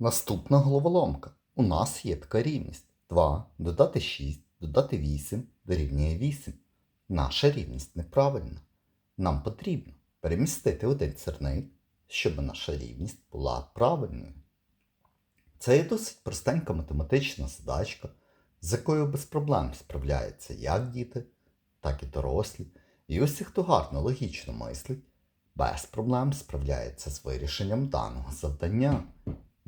Наступна головоломка. У нас є така рівність. 2 додати 6, додати 8 дорівнює 8. Наша рівність неправильна. Нам потрібно перемістити один сірник, щоб наша рівність була правильною. Це є досить простенька математична задачка, з якою без проблем справляються як діти, так і дорослі. І усі, хто гарно логічно мислить, без проблем справляється з вирішенням даного завдання.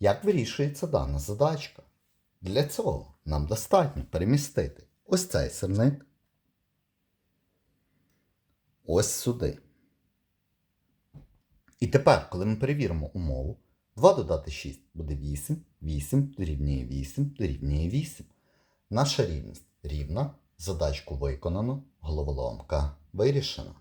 Як вирішується дана задачка? Для цього нам достатньо перемістити ось цей сирник ось сюди. І тепер, коли ми перевіримо умову, 2 додати 6 буде 8, 8 дорівнює 8 дорівнює 8. Наша рівність рівна, задачку виконано, головоломка вирішена.